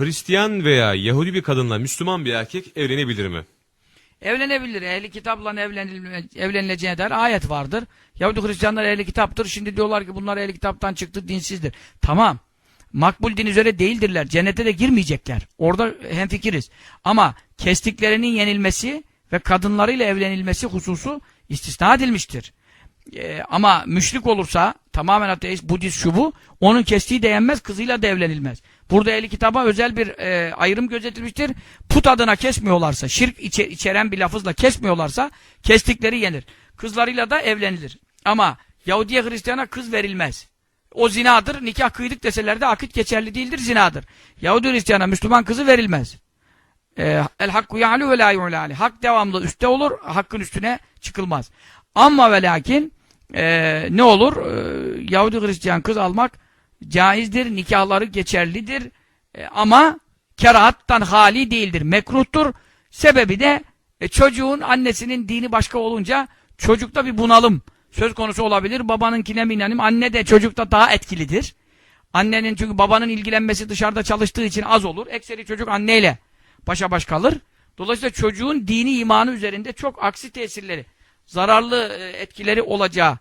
Hristiyan veya Yahudi bir kadınla Müslüman bir erkek evlenebilir mi? Evlenebilir. Ehli kitapla evlenileceğine dair ayet vardır. Yahudi Hristiyanlar ehli kitaptır. Şimdi diyorlar ki bunlar ehli kitaptan çıktı, dinsizdir. Tamam. Makbul din üzere değildirler. Cennete de girmeyecekler. Orada hemfikiriz. Ama kestiklerinin yenilmesi ve kadınlarıyla evlenilmesi hususu istisna edilmiştir. Ee, ama müşrik olursa tamamen ateist, budist şu bu onun kestiği de yenmez, kızıyla da evlenilmez. Burada ehli kitaba özel bir e, ayrım gözetilmiştir. Put adına kesmiyorlarsa, şirk içe- içeren bir lafızla kesmiyorlarsa kestikleri yenir. Kızlarıyla da evlenilir. Ama Yahudiye Hristiyana kız verilmez. O zinadır. Nikah kıydık deseler de akit geçerli değildir, zinadır. Yahudi Hristiyana Müslüman kızı verilmez. Ee, El hakku ya'lu ve la yu'la aleyh. Hak devamlı üstte olur, hakkın üstüne çıkılmaz. Ama ve lakin e, ne olur? E, Yahudi Hristiyan kız almak caizdir, nikahları geçerlidir. E, ama kerahattan hali değildir, mekruhtur. Sebebi de e, çocuğun annesinin dini başka olunca çocukta bir bunalım söz konusu olabilir. Babanınkine mi inanayım? Anne de çocukta daha etkilidir. Annenin çünkü babanın ilgilenmesi dışarıda çalıştığı için az olur. Ekseri çocuk anneyle başa baş kalır. Dolayısıyla çocuğun dini imanı üzerinde çok aksi tesirleri, zararlı e, etkileri olacağı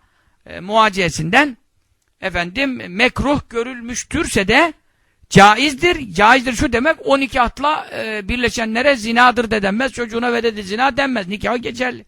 e, muaciyesinden efendim mekruh görülmüştürse de caizdir. Caizdir şu demek o nikahla e, birleşenlere zinadır de denmez. Çocuğuna ve de zina denmez. Nikahı geçerli.